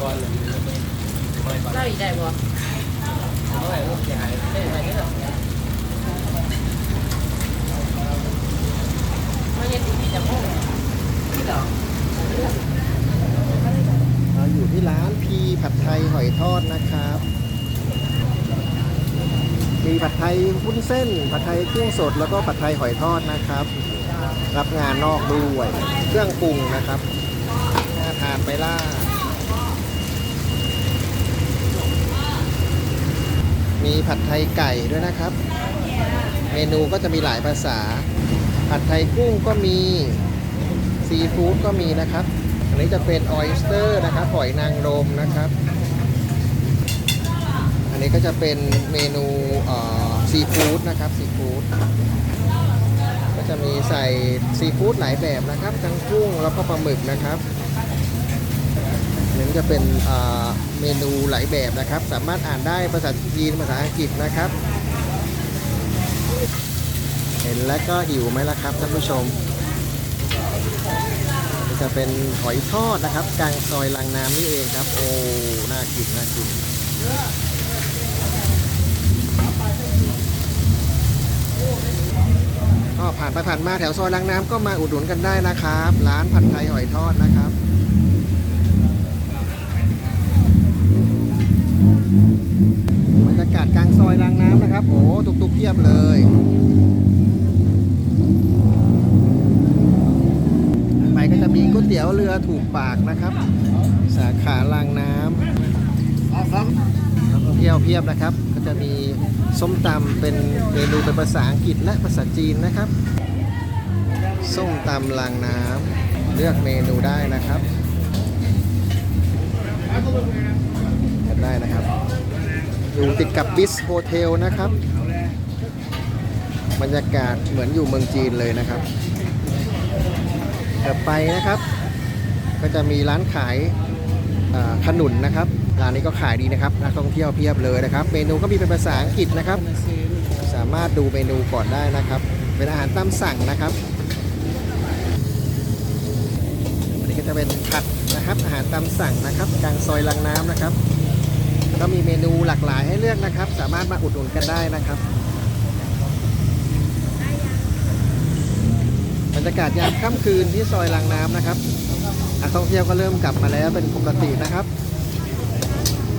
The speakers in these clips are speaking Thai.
ก่อนเลยไม่ก่อนเล่าอีกได้บ่เมื่อไหร่ลูกจะหายได้ไมเนี่ยมาเฮ็ดอีกที่จะโม่ที่ดอเราอยู่ที่ร้านพีผัดไทยหอยทอดนะครับ มีผัดไทยวุ้นเส้น ผัดไทยกุ้งสดแล้วก็ผัดไทยหอยทอดนะครับ รับงานนอกด้วย เครื่องปรุงนะครับน่าทานไปล่า มีผัดไทยไก่ด้วยนะครับ เมนูก็จะมีหลายภาษา ผัดไทยกุ้งก็มีซีฟู้ดก็มีนะครับ อันนี้จะเป็นออยสเตอร์นะครับหอยนางรมนะครับ อันนี้ก็จะเป็นเมนูซีฟู้ดนะครับซีฟู้ดก็จะมีใส่ซีฟู้ดหลายแบบนะครับทั้งกุ้งแล้วก็ปลาหมึกนะครับอันนี้จะเป็นอ่า เมนูหลายแบบนะครับ สามารถอ่านได้ภาษาจีนภาษาอังกฤษนะครับ เห็นแล้วก็หิวไหมล่ะครับท่านผู้ชม จะเป็นหอยทอดนะครับ กลางซอยลังน้ำนี่เองครับ โอ้น่ากินน่ากินก็ผ่านไปผ่านมาแถวซอยลังน้ำก็มาอุดหนุนกันได้นะครับ ร้านผัดไทยหอยทอดนะครับ บรรยากาศกลาง ซอยลังน้ำนะครับ โอ้ตุกๆเพียบเลย ไปก็จะมีก๋วยเตี๋ยวเรือถูกปากนะครับ สาขาลางน้ำนักท่องเที่ยวเพียบนะครับ ก็จะมีส้มตำเป็นเมนูเป็นภาษาอังกฤษและภาษาจีนนะครับ ส้มตำลางน้ำเลือกเมนูได้นะครับกันได้นะครับ อยู่ติดกับบิสโฮเทลนะครับ บรรยากาศเหมือนอยู่เมืองจีนเลยนะครับต่อไปนะครับ ก็จะมีร้านขายขนุนนะครับร้านนี้ก็ขายดีนะครับนักท่องเที่ยวเพียบเลยนะครับ เมนูก็มีเป็นภาษาอังกฤษนะครับ สามารถดูเมนูก่อนได้นะครับ เป็นอาหารตามสั่งนะครับอันนี้ก็จะเป็นผัดนะครับอาหารตามสั่งนะครับกลางซอยลังน้ำนะครับ ก็มีเมนูหลากหลายให้เลือกนะครับ สามารถมาอุดหนุนกันได้นะครับบรรยากาศยามค่ำคืนที่ซอยลังน้ำนะครับนักท่องเที่ยวก็เริ่มกลับมาแล้วเป็นปกตินะครับ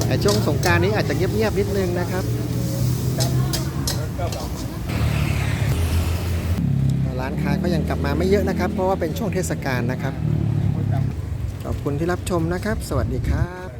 แต่ช่วงสงการนี้อาจจะเงียบๆนิดนึงนะครับร้านค้าก็ยังกลับมาไม่เยอะนะครับ เพราะว่าเป็นช่วงเทศกาลนะครับ ขอบคุณที่รับชมนะครับ สวัสดีครับ